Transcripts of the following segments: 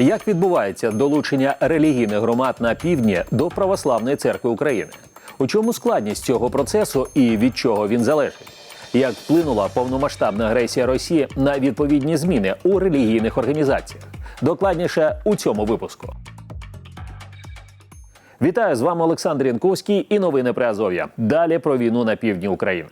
Як відбувається долучення релігійних громад на півдні до православної церкви України? У чому складність цього процесу і від чого він залежить? Як вплинула повномасштабна агресія Росії на відповідні зміни у релігійних організаціях? Докладніше у цьому випуску. Вітаю з вами Олександр Янковський і новини при Азов'я. Далі про війну на півдні України.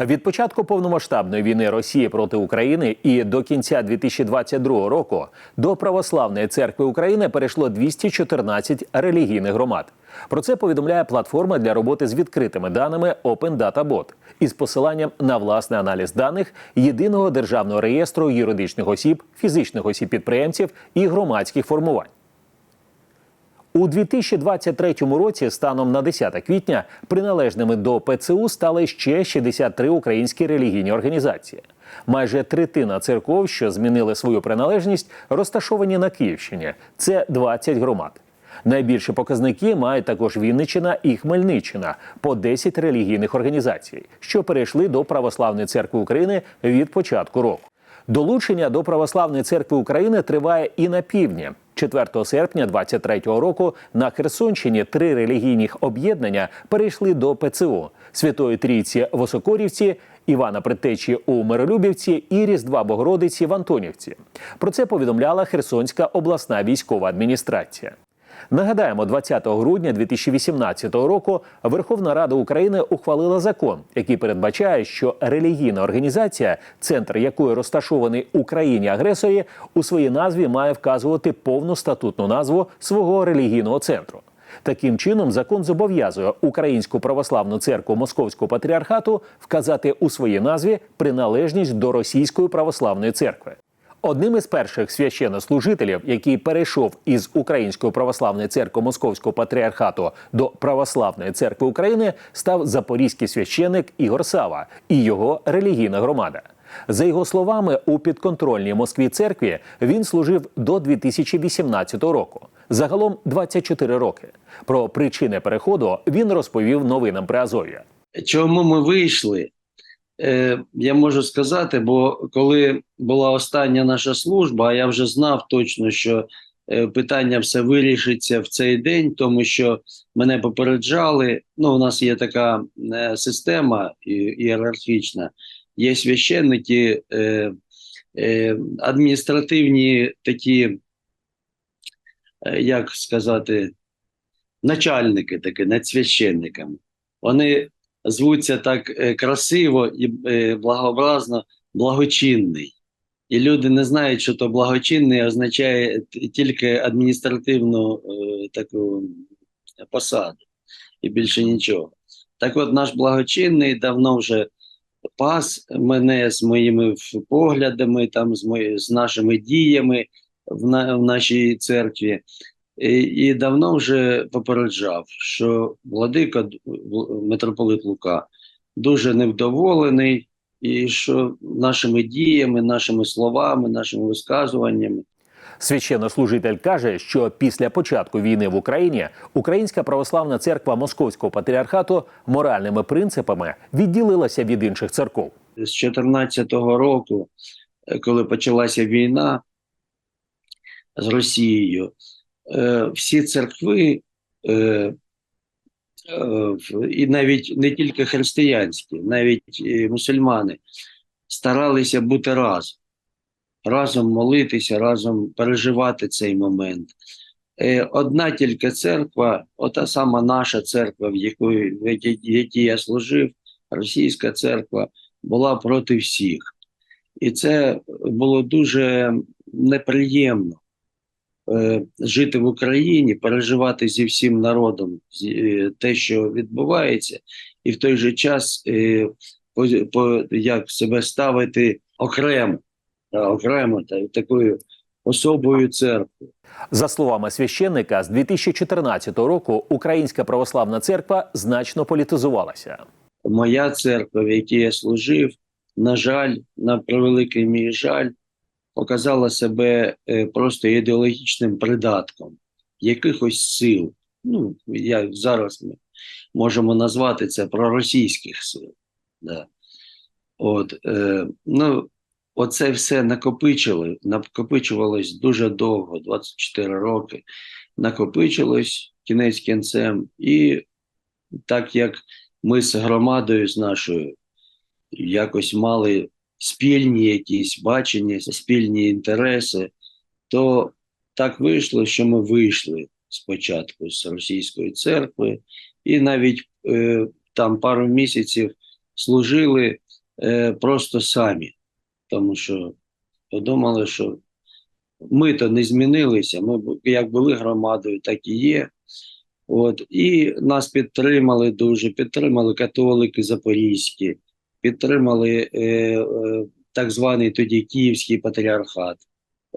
Від початку повномасштабної війни Росії проти України і до кінця 2022 року до Православної церкви України перейшло 214 релігійних громад. Про це повідомляє платформа для роботи з відкритими даними Open Data Bot із посиланням на власний аналіз даних єдиного державного реєстру юридичних осіб, фізичних осіб підприємців і громадських формувань. У 2023 році, станом на 10 квітня, приналежними до ПЦУ стали ще 63 українські релігійні організації. Майже третина церков, що змінили свою приналежність, розташовані на Київщині. Це 20 громад. Найбільші показники мають також Вінниччина і Хмельниччина по 10 релігійних організацій, що перейшли до Православної церкви України від початку року. Долучення до Православної церкви України триває і на півдні. 4 серпня 23-го року на Херсонщині три релігійних об'єднання перейшли до ПЦУ Святої Трійці в Осокорівці, Івана Предтечі у Миролюбівці і Різдва Богородиці в Антонівці. Про це повідомляла Херсонська обласна військова адміністрація. Нагадаємо, 20 грудня 2018 року Верховна Рада України ухвалила закон, який передбачає, що релігійна організація, центр якої розташований у країні агресорі, у своїй назві має вказувати повну статутну назву свого релігійного центру. Таким чином, закон зобов'язує Українську православну церкву Московського патріархату вказати у своїй назві приналежність до Російської православної церкви. Одним із перших священнослужителів, який перейшов із Української православної церкви Московського патріархату до Православної церкви України, став запорізький священик Ігор Сава і його релігійна громада. За його словами, у підконтрольній Москві церкві він служив до 2018 року. Загалом 24 роки. Про причини переходу він розповів новинам при Азов'я. Чому ми вийшли? Е, я можу сказати, бо коли була остання наша служба, я вже знав точно, що е, питання все вирішиться в цей день, тому що мене попереджали. Ну, у нас є така е, система ієрархічна, є священники, адміністративні такі, як сказати, начальники такі над священниками. Вони звуться так е, красиво і е, благообразно благочинний. І люди не знають, що то благочинний означає тільки адміністративну е, таку посаду і більше нічого. Так от наш благочинний давно вже пас мене з моїми поглядами, там, з, мої, з нашими діями в, на, в нашій церкві. І, і давно вже попереджав, що владика митрополит Лука дуже невдоволений, і що нашими діями, нашими словами, нашими висказуваннями Священнослужитель каже, що після початку війни в Україні Українська православна церква Московського патріархату моральними принципами відділилася від інших церков. з 2014 року, коли почалася війна з Росією, всі церкви, е, е, і навіть не тільки християнські, навіть мусульмани, старалися бути разом, разом молитися, разом переживати цей момент. Е, Одна тільки церква, ота сама наша церква, в якої в якій, я служив, російська церква, була проти всіх. І це було дуже неприємно е, жити в Україні, переживати зі всім народом е, те, що відбувається, і в той же час е, по, по, як себе ставити окремо, окремо та, такою особою церкви. За словами священника, з 2014 року Українська православна церква значно політизувалася. моя церква, в якій я служив, на жаль, на превеликий мій жаль, показала себе е, просто ідеологічним придатком якихось сил. Ну, як зараз ми можемо назвати це проросійських сил. Да. От, е, ну, оце все накопичили, накопичувалось дуже довго, 24 роки. Накопичилось кінець кінцем, і так як ми з громадою з нашою якось мали спільні якісь бачення, спільні інтереси, то так вийшло, що ми вийшли спочатку з російської церкви, і навіть е, там пару місяців служили е, просто самі, тому що подумали, що ми то не змінилися. Ми як були громадою, так і є. От, і нас підтримали дуже, підтримали католики запорізькі, підтримали е, е, так званий тоді Київський патріархат,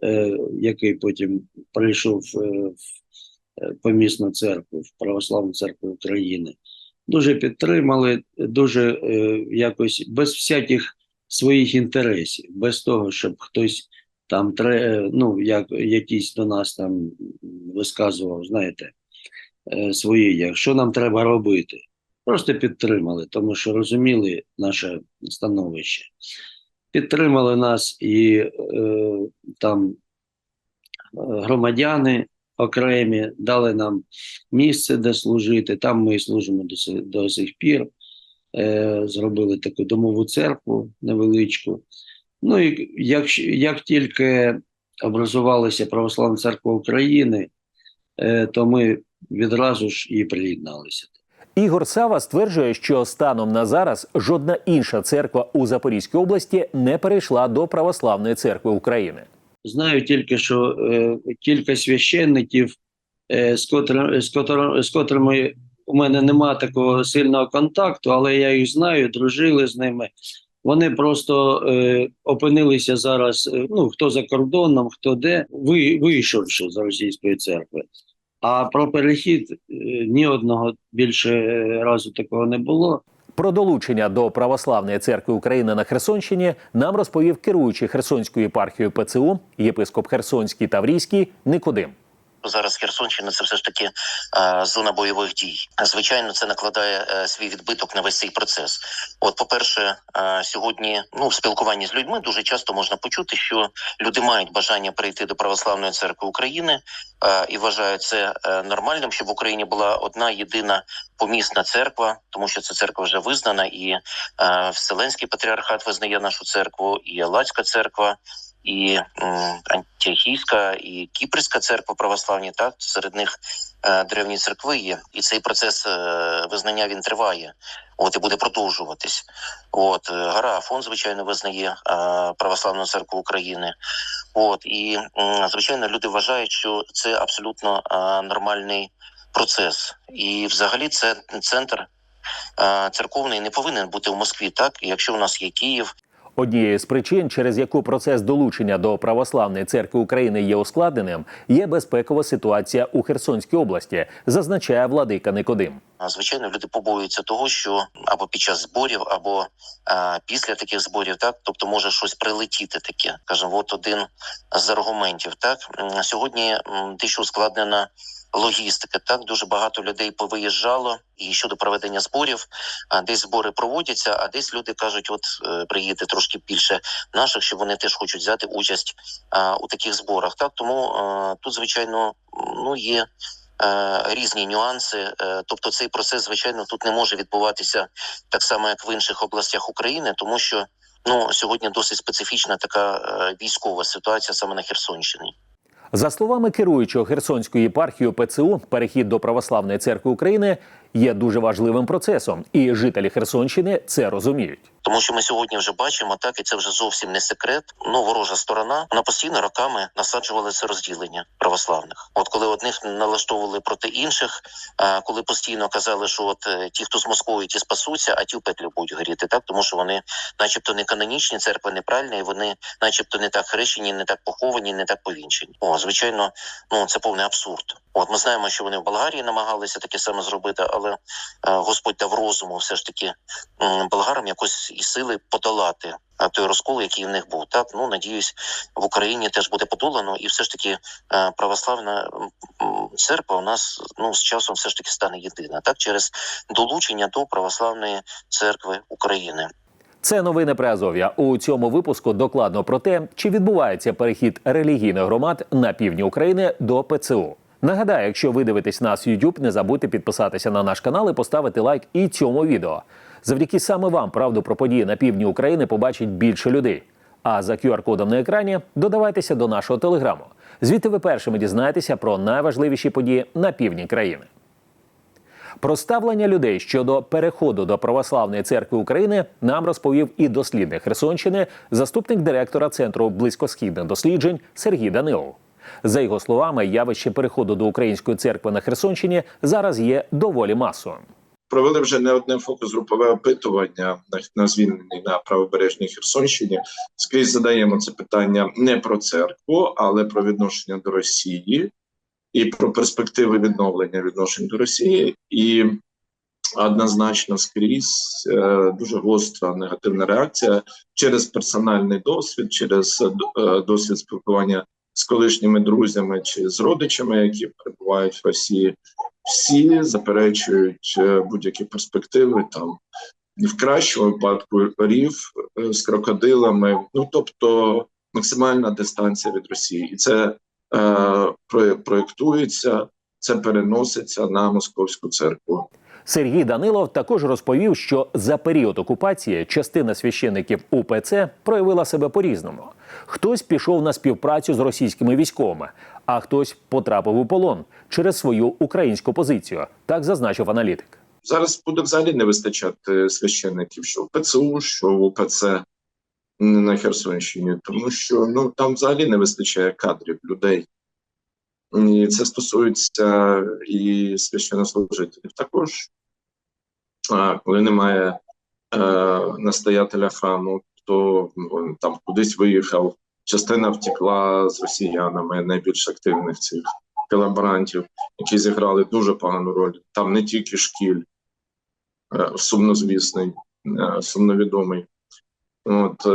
е, який потім прийшов в помісну церкву, в Православну церкву України. Дуже підтримали, дуже якось без всяких своїх інтересів, без того, щоб хтось там ну, як, якийсь до нас там висказував, знаєте, свої, як, що нам треба робити. Просто підтримали, тому що розуміли наше становище. Підтримали нас і е, там е, громадяни окремі, дали нам місце, де служити. Там ми служимо до, си- до сих пір. Е, зробили таку домову церкву невеличку. Ну і як, як тільки образувалася Православна церква України, е, то ми відразу ж і приєдналися. Ігор Сава стверджує, що станом на зараз жодна інша церква у Запорізькій області не перейшла до Православної церкви України. Знаю тільки, що е, кілька священників, е, з, котрим, з, котрим, з котрими у мене нема такого сильного контакту, але я їх знаю, дружили з ними. Вони просто е, опинилися зараз, е, ну хто за кордоном, хто де, ви, вийшовши з російської церкви. А про перехід е, ні одного більше разу такого не було. Про долучення до Православної церкви України на Херсонщині нам розповів керуючий Херсонською єпархією ПЦУ, єпископ Херсонський Таврійський Никодим. Зараз Херсонщина це все ж таки е, зона бойових дій. Звичайно, це накладає е, свій відбиток на весь цей процес. От, по-перше, е, сьогодні ну в спілкуванні з людьми дуже часто можна почути, що люди мають бажання прийти до православної церкви України е, і вважають це е, нормальним, щоб в Україні була одна єдина помісна церква, тому що ця церква вже визнана, і е, Вселенський патріархат визнає нашу церкву, і Алацька церква і м, Антіохійська, і Кіпрська церква православні, так серед них е, древні церкви є, і цей процес е, визнання він триває. От і буде продовжуватись. От е, Гарафон, звичайно, визнає е, православну церкву України. От і звичайно, люди вважають, що це абсолютно е, нормальний процес, і взагалі це центр е, церковний не повинен бути в Москві. Так, якщо у нас є Київ, Однією з причин, через яку процес долучення до Православної церкви України є ускладненим, є безпекова ситуація у Херсонській області, зазначає владика Никодим. Звичайно, люди побоюються того, що або під час зборів, або а, після таких зборів, так тобто може щось прилетіти таке. Кажемо, от один з аргументів. Так сьогодні дещо ускладнена логістика. Так дуже багато людей повиїжджало, і щодо проведення зборів, а десь збори проводяться, а десь люди кажуть, от е, приїде трошки більше наших, що вони теж хочуть взяти участь а, у таких зборах. Так тому е, тут, звичайно, ну є е, різні нюанси. Е, тобто, цей процес, звичайно, тут не може відбуватися так само, як в інших областях України, тому що ну сьогодні досить специфічна така військова ситуація саме на Херсонщині. За словами керуючого Херсонської єпархії ПЦУ, перехід до Православної церкви України є дуже важливим процесом, і жителі Херсонщини це розуміють. Тому що ми сьогодні вже бачимо, так і це вже зовсім не секрет. Ну ворожа сторона вона постійно роками насаджувала це розділення православних. От коли одних налаштовували проти інших, а коли постійно казали, що от е, ті, хто з Москвою, ті спасуться, а ті в петлю будуть горіти, так тому що вони, начебто, не канонічні, церква неправильна, і вони, начебто, не так хрещені, не так поховані, не так повінчені. О, звичайно, ну це повний абсурд. От ми знаємо, що вони в Болгарії намагалися таке саме зробити, але е, Господь дав розуму все ж таки болгарам якось і сили подолати той розкол, який в них був. Так ну надіюсь, в Україні теж буде подолано, і все ж таки е, православна церква у нас ну з часом все ж таки стане єдина, так через долучення до православної церкви України. Це новини Приазов'я. У цьому випуску докладно про те, чи відбувається перехід релігійних громад на півдні України до ПЦУ. Нагадаю, якщо ви дивитесь нас YouTube, не забудьте підписатися на наш канал і поставити лайк і цьому відео. Завдяки саме вам правду про події на півдні України побачить більше людей. А за QR-кодом на екрані додавайтеся до нашого телеграму. Звідти ви першими дізнаєтеся про найважливіші події на півдні країни. Про ставлення людей щодо переходу до православної церкви України нам розповів і дослідник Херсонщини, заступник директора центру близькосхідних досліджень Сергій Данилов. За його словами, явище переходу до української церкви на Херсонщині зараз є доволі масовим. Провели вже не одне фокус-групове опитування на, звільненій на правобережній Херсонщині. Скрізь задаємо це питання не про церкву, але про відношення до Росії і про перспективи відновлення відношень до Росії. І однозначно скрізь е, дуже гостра негативна реакція через персональний досвід, через е, досвід спілкування з колишніми друзями чи з родичами, які перебувають в Росії всі заперечують е, будь-які перспективи там в кращому випадку рів е, з крокодилами. Ну тобто максимальна дистанція від Росії, і це е, про- проєктується, це переноситься на московську церкву. Сергій Данилов також розповів, що за період окупації частина священиків УПЦ проявила себе по-різному. Хтось пішов на співпрацю з російськими військовими, а хтось потрапив у полон через свою українську позицію. Так зазначив аналітик. Зараз буде взагалі не вистачати священників, що в ПЦУ, що в УПЦ на Херсонщині, тому що ну там взагалі не вистачає кадрів людей. І це стосується і священнослужителів також. Коли немає е, настоятеля храму, то там кудись виїхав. Частина втекла з росіянами найбільш активних цих колаборантів, які зіграли дуже погану роль. Там не тільки шкіль, е, сумнозвісний, е, сумновідомий. От,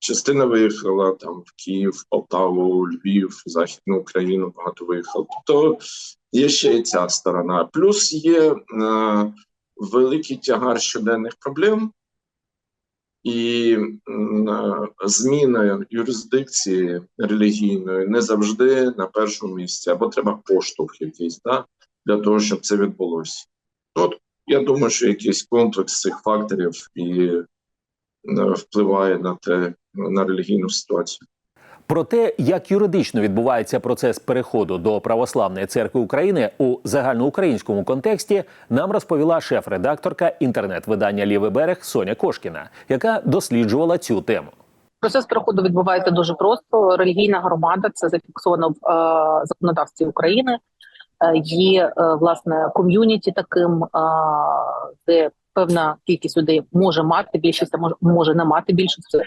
частина виїхала там в Київ, Полтаву, Львів, Західну Україну багато виїхало. Тобто є ще і ця сторона. Плюс є е, великий тягар щоденних проблем. І е, зміна юрисдикції релігійної не завжди на першому місці, або треба поштовх якийсь да, для того, щоб це відбулося. От я думаю, що якийсь комплекс цих факторів і е, впливає на те на релігійну ситуацію. Про те, як юридично відбувається процес переходу до православної церкви України у загальноукраїнському контексті, нам розповіла шеф-редакторка інтернет-видання Лівий берег Соня Кошкіна, яка досліджувала цю тему. Процес переходу відбувається дуже просто. Релігійна громада це зафіксовано в е, законодавстві України. Е, е, власне ком'юніті таким, е, де певна кількість людей може мати більшість, а може, може не мати більшості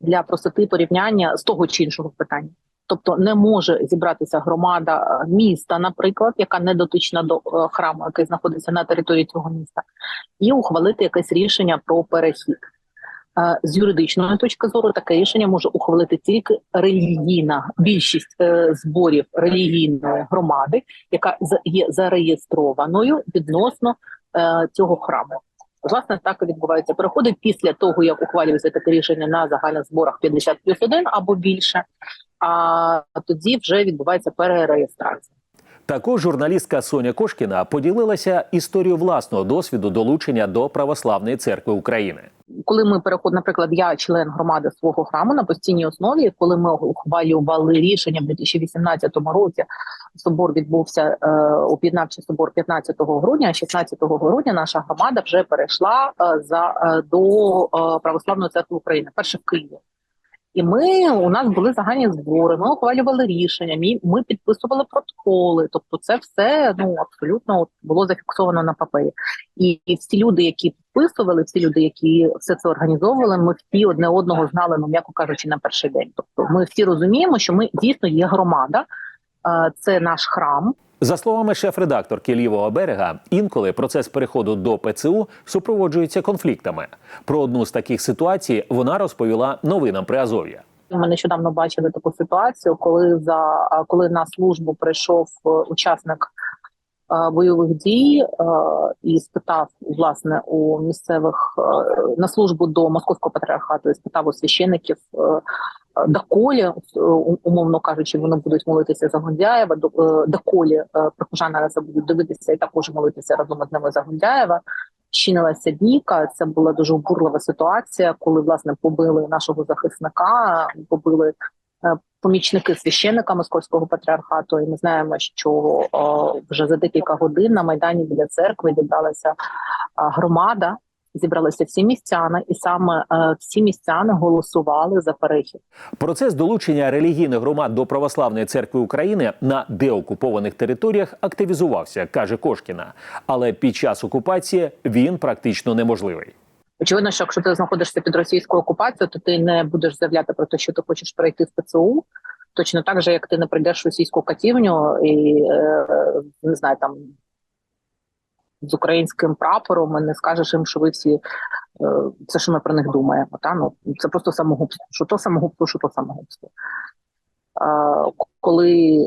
для простоти порівняння з того чи іншого питання. Тобто не може зібратися громада е, міста, наприклад, яка не дотична до е, храму, який знаходиться на території цього міста, і ухвалити якесь рішення про перехід. Е, З юридичної точки зору таке рішення може ухвалити тільки релігійна більшість зборів релігійної громади, яка є зареєстрованою відносно цього храму. Власне, так і відбувається переходи після того, як ухвалюється таке рішення на загальних зборах 50 плюс 1 або більше. А тоді вже відбувається перереєстрація. Також журналістка Соня Кошкіна поділилася історією власного досвіду долучення до православної церкви України. коли ми переходимо, наприклад, я член громади свого храму на постійній основі, коли ми ухвалювали рішення в 2018 році, собор відбувся е, об'єднавчий собор 15 грудня. 16 грудня наша громада вже перейшла е, за е, до е, православної церкви України, перше в Києві. І ми у нас були загальні збори. Ми ухвалювали рішення. Ми, ми підписували протоколи. Тобто, це все ну абсолютно от, було зафіксовано на папері. І, і всі люди, які підписували, всі люди, які все це організовували, ми всі одне одного знали, ну м'яко кажучи, на перший день. Тобто, ми всі розуміємо, що ми дійсно є громада, е, це наш храм. За словами шеф-редакторки лівого берега, інколи процес переходу до ПЦУ супроводжується конфліктами. Про одну з таких ситуацій вона розповіла новинам Приазов'я. Ми нещодавно бачили таку ситуацію, коли за коли на службу прийшов е, учасник е, бойових дій е, і спитав власне у місцевих на службу до московського патріархату і спитав у священиків, доколі, е, умовно кажучи, вони будуть молитися за Гундяєва, до- е, доколі е, прихожани це будуть дивитися і також молитися разом з ними за Гундяєва. Щинилася бійка. Це була дуже обурлива ситуація, коли власне побили нашого захисника, побили помічники священника московського патріархату. І ми знаємо, що о, вже за декілька годин на майдані біля церкви зібралася а, громада. Зібралися всі містяни, і саме е, всі містяни голосували за перехід. Процес долучення релігійних громад до православної церкви України на деокупованих територіях активізувався, каже Кошкіна. Але під час окупації він практично неможливий. Очевидно, що якщо ти знаходишся під російською окупацією, то ти не будеш заявляти про те, що ти хочеш перейти в ПЦУ. Точно так же, як ти не прийдеш в російську катівню і е, не знаю там з українським прапором і не скажеш їм, що ви всі все, що ми про них думаємо. Та ну це просто самогубство. Що то самогубство, що то самогубство. Е, коли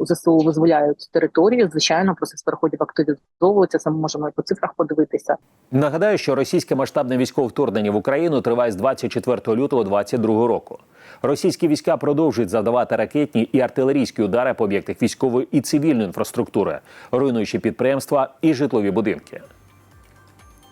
е, ЗСУ визволяють території, звичайно, процес переходів активізовується. Ми можемо і по цифрах подивитися. Нагадаю, що російське масштабне військове вторгнення в Україну триває з 24 лютого 2022 року. Російські війська продовжують завдавати ракетні і артилерійські удари по об'єктах військової і цивільної інфраструктури, руйнуючи підприємства і житлові будинки.